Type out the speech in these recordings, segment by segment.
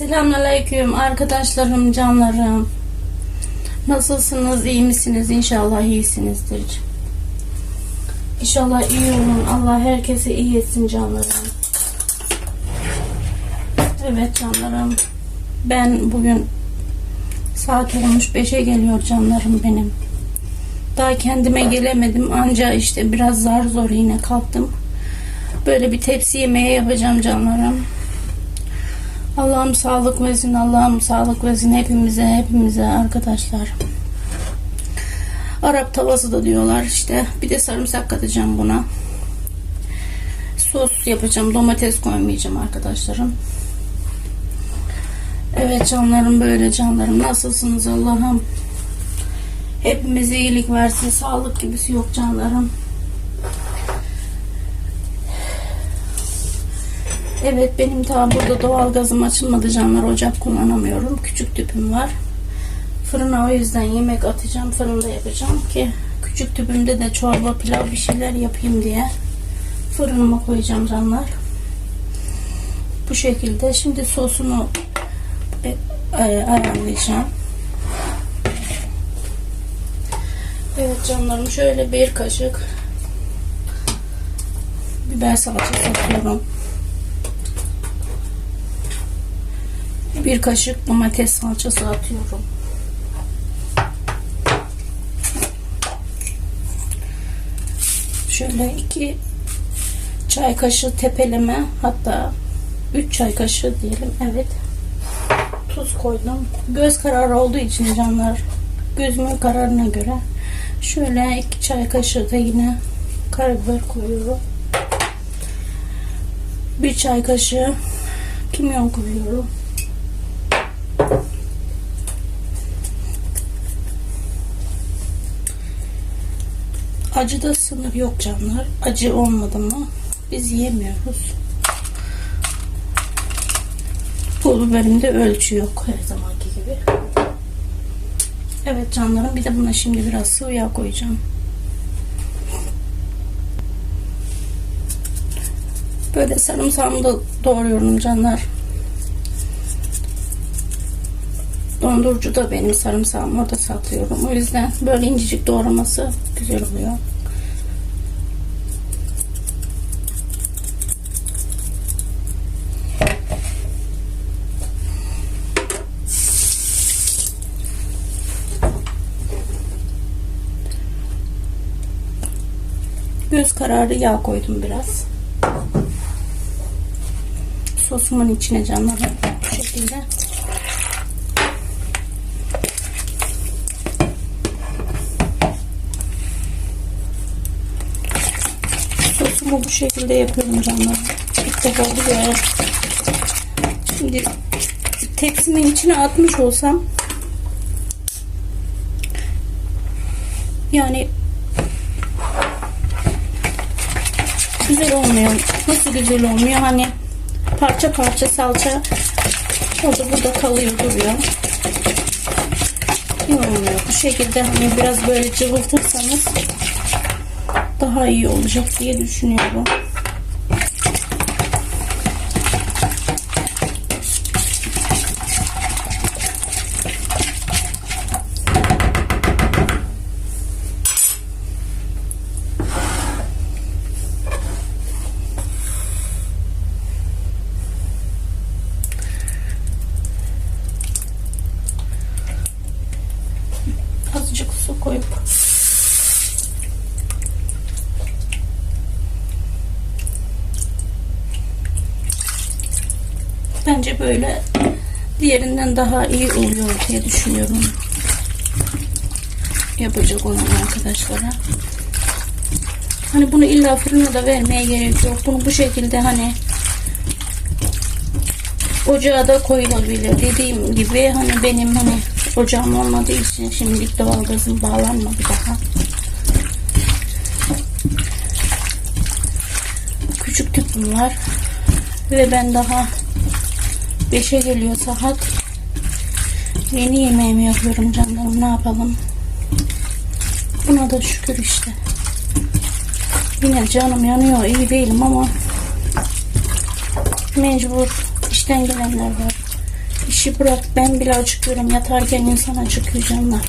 Selamünaleyküm arkadaşlarım, canlarım. Nasılsınız, iyi misiniz? İnşallah iyisinizdir. İnşallah iyi olun. Allah herkese iyi etsin canlarım. Evet canlarım. Ben bugün saat olmuş 5'e geliyor canlarım benim. Daha kendime gelemedim. Anca işte biraz zar zor yine kalktım. Böyle bir tepsi yemeği yapacağım canlarım. Allah'ım sağlık versin, Allah'ım sağlık versin hepimize, hepimize arkadaşlar. Arap tavası da diyorlar işte. Bir de sarımsak katacağım buna. Sos yapacağım. Domates koymayacağım arkadaşlarım. Evet canlarım böyle canlarım. Nasılsınız Allah'ım? Hepimize iyilik versin. Sağlık gibisi yok canlarım. Evet benim daha burada doğal gazım açılmadı canlar. Ocak kullanamıyorum. Küçük tüpüm var. Fırına o yüzden yemek atacağım. Fırında yapacağım ki küçük tüpümde de çorba pilav bir şeyler yapayım diye fırınıma koyacağım canlar. Bu şekilde. Şimdi sosunu e, e, ayarlayacağım. Evet canlarım şöyle bir kaşık biber salçası atıyorum. Bir kaşık domates salçası atıyorum. Şöyle iki çay kaşığı tepeleme hatta 3 çay kaşığı diyelim. Evet. Tuz koydum. Göz kararı olduğu için canlar gözümün kararına göre şöyle iki çay kaşığı da yine karabiber koyuyorum. Bir çay kaşığı kimyon koyuyorum Acıda sınır yok canlar. Acı olmadı mı biz yemiyoruz. Pul biberimde ölçü yok her zamanki gibi. Evet canlarım bir de buna şimdi biraz sıvı yağ koyacağım. Böyle sarımsağımı da doğruyorum canlar. Dondurucuda benim sarımsağımı orada saklıyorum. O yüzden böyle incecik doğraması güzel oluyor. Göz kararı yağ koydum biraz. Sosumun içine canlarım bu şekilde. Sosumu bu şekilde yapıyorum canlar. İlk defa oluyor. Şimdi tepsimin içine atmış olsam yani güzel olmuyor. Nasıl güzel olmuyor? Hani parça parça salça orada burada kalıyor duruyor. İyi olmuyor. Bu şekilde hani biraz böyle cıvıltırsanız daha iyi olacak diye düşünüyorum. Bence böyle diğerinden daha iyi oluyor diye düşünüyorum. Yapacak olan arkadaşlara. Hani bunu illa fırına da vermeye gerek yok. Bunu bu şekilde hani ocağa da koyulabilir. Dediğim gibi hani benim hani ocağım olmadığı için şimdilik doğalgazım bağlanmadı daha. Küçük tüpüm var. Ve ben daha 5'e geliyor saat. Yeni yemeğimi yapıyorum canlarım. Ne yapalım? Buna da şükür işte. Yine canım yanıyor. iyi değilim ama mecbur işten gelenler var. İşi bırak ben bile acıkıyorum. Yatarken insan acıkıyor canlar.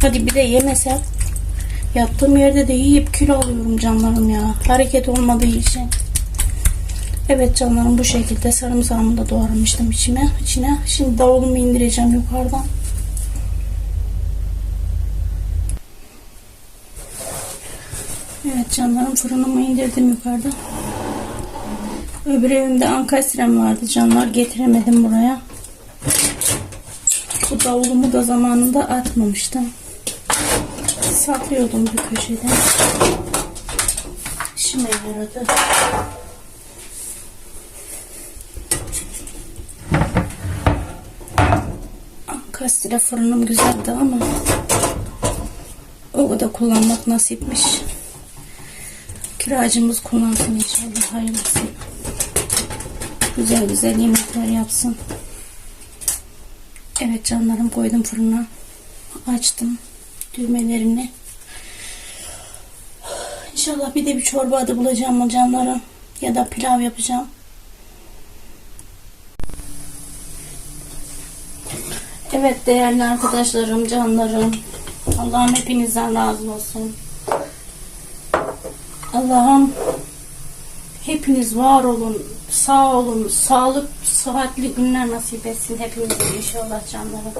Hadi bir de yemesem. Yattığım yerde de yiyip kilo alıyorum canlarım ya. Hareket olmadığı için. Evet canlarım bu şekilde sarımsağımı da doğramıştım içime, içine. Şimdi davulumu indireceğim yukarıdan. Evet canlarım fırınımı indirdim yukarıda. Öbür evimde ankastrem vardı canlar getiremedim buraya. Bu davulumu da zamanında atmamıştım. Saklıyordum bir köşede. İşime yaradı. Ankastre fırınım güzeldi ama o da kullanmak nasipmiş. Kiracımız kullansın inşallah hayırlısı. Güzel güzel yemekler yapsın. Evet canlarım koydum fırına. Açtım düğmelerini. İnşallah bir de bir çorba adı bulacağım canlarım. Ya da pilav yapacağım. Evet değerli arkadaşlarım, canlarım. Allah'ım hepinizden razı olsun. Allah'ım hepiniz var olun, sağ olun, sağlık, sıhhatli günler nasip etsin hepinize inşallah canlarım.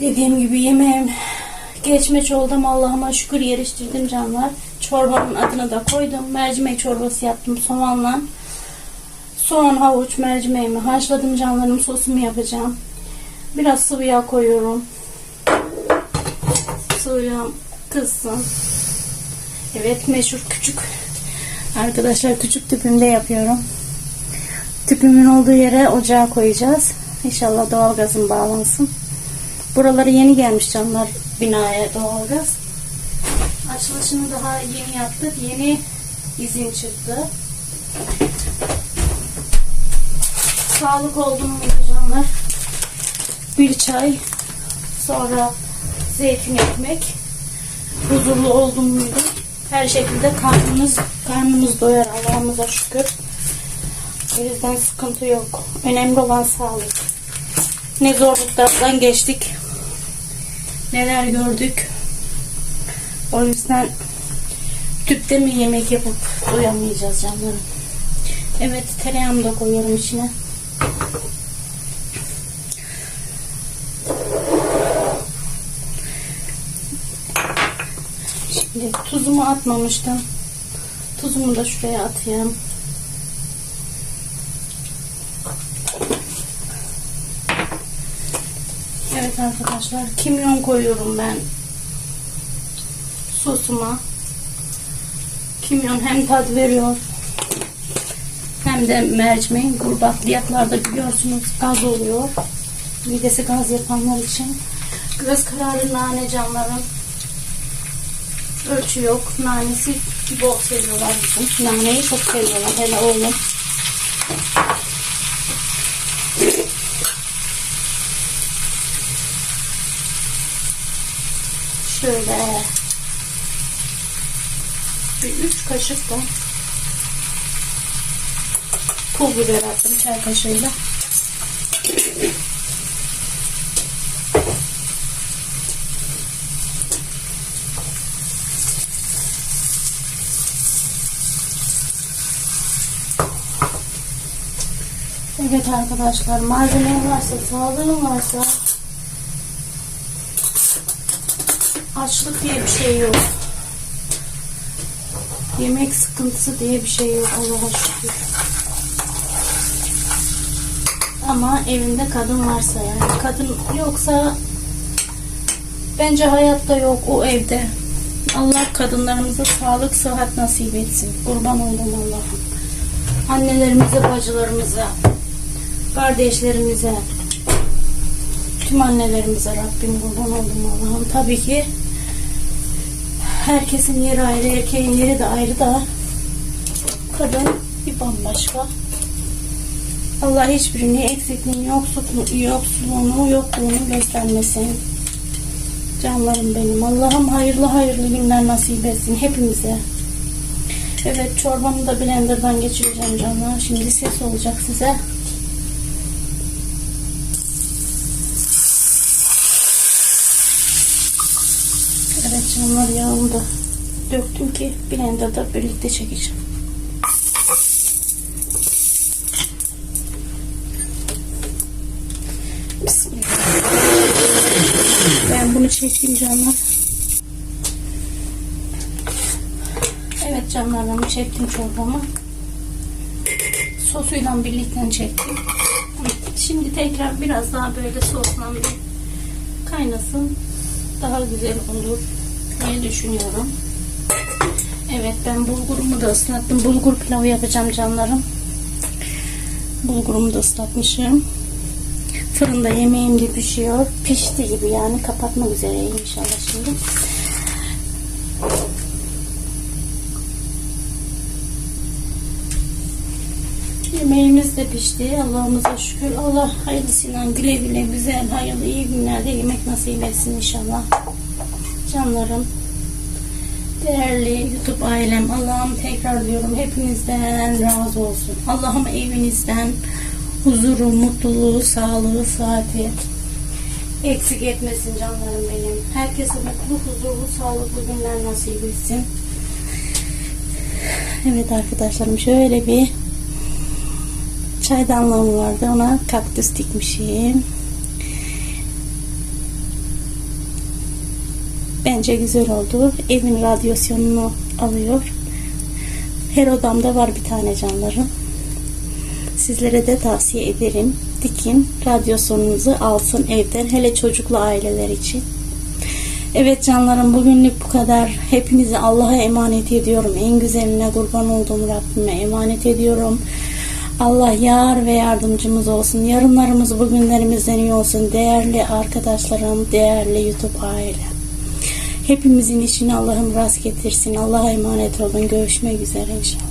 Dediğim gibi yemeğim geçmeç oldum Allah'ıma şükür yeriştirdim canlar. Çorbanın adını da koydum. Mercimek çorbası yaptım soğanla. Soğan, havuç, mercimeğimi haşladım canlarım sosumu yapacağım. Biraz sıvı yağ koyuyorum. Sıvı yağ kızsın. Evet meşhur küçük arkadaşlar küçük tüpümde yapıyorum. Tüpümün olduğu yere ocağa koyacağız. İnşallah doğalgazım bağlansın. Buraları yeni gelmiş canlar binaya doğalgaz. Açılışını daha yeni yaptık. Yeni izin çıktı. Sağlık oldu mu canlar? Bir çay, sonra zeytin ekmek, huzurlu oldum muydu? Her şekilde karnımız karnımız doyar Allah'ımıza şükür. O yüzden sıkıntı yok. Önemli olan sağlık. Ne zorluklardan geçtik. Neler gördük. O yüzden tüpte mi yemek yapıp doyamayacağız canlarım. Evet tereyağımı da koyuyorum içine. Şimdi tuzumu atmamıştım. Tuzumu da şuraya atayım. Evet arkadaşlar kimyon koyuyorum ben sosuma. Kimyon hem tat veriyor hem de mercimeğin kuru bakliyatlarda biliyorsunuz gaz oluyor. Midesi gaz yapanlar için. Göz kararı nane canlarım. Ölçü yok. Nanesi bol seviyorlar bizim. Naneyi çok seviyorlar. Hele oğlum. Şöyle bir üç kaşık da pul biber attım çay kaşığıyla. Evet arkadaşlar malzeme varsa sağlığım varsa açlık diye bir şey yok. Yemek sıkıntısı diye bir şey yok Allah'a şükür. Ama evinde kadın varsa yani kadın yoksa bence hayatta yok o evde. Allah kadınlarımıza sağlık sıhhat nasip etsin. Kurban oldum Allah'ım. Annelerimize, bacılarımıza, kardeşlerimize, tüm annelerimize Rabbim kurban oldum Allah'ım. Tabii ki herkesin yeri ayrı, erkeğin yeri de ayrı da kadın bir bambaşka. Allah hiçbirini eksikliğini, yoksulluğunu, yoksulluğunu, yokluğunu göstermesin. Canlarım benim. Allah'ım hayırlı hayırlı günler nasip etsin hepimize. Evet çorbamı da blenderdan geçireceğim canlar. Şimdi ses olacak size. Soğanlar yağını da döktüm ki blenderda birlikte çekeceğim. Ben bunu çekeyim canlar. Evet canlarımı çektim çorbamı. Sosuyla birlikte çektim. Şimdi tekrar biraz daha böyle sosla bir kaynasın. Daha güzel olur diye düşünüyorum. Evet ben bulgurumu da ıslattım. Bulgur pilavı yapacağım canlarım. Bulgurumu da ıslatmışım. Fırında yemeğim de pişiyor. Pişti gibi yani kapatmak üzereyim inşallah şimdi. Yemeğimiz de pişti. Allah'ımıza şükür. Allah hayırlısıyla güle güle güzel, hayırlı, iyi günlerde yemek nasip etsin inşallah. Canlarım, değerli YouTube ailem, Allah'ım tekrar diyorum hepinizden razı olsun. Allah'ım evinizden huzuru, mutluluğu, sağlığı, saati eksik etmesin canlarım benim. Herkese mutlu, huzurlu, sağlıklı günler nasip etsin. Evet arkadaşlarım şöyle bir çaydanlığım vardı. Ona kaktüs dikmişim. Bence güzel oldu. Evin radyasyonunu alıyor. Her odamda var bir tane canlarım. Sizlere de tavsiye ederim. Dikin radyasyonunuzu alsın evden. Hele çocuklu aileler için. Evet canlarım bugünlük bu kadar. Hepinizi Allah'a emanet ediyorum. En güzeline kurban olduğum Rabbime emanet ediyorum. Allah yar ve yardımcımız olsun. Yarınlarımız bugünlerimizden iyi olsun. Değerli arkadaşlarım, değerli YouTube aile. Hepimizin işini Allah'ım rast getirsin. Allah'a emanet olun. Görüşmek üzere inşallah.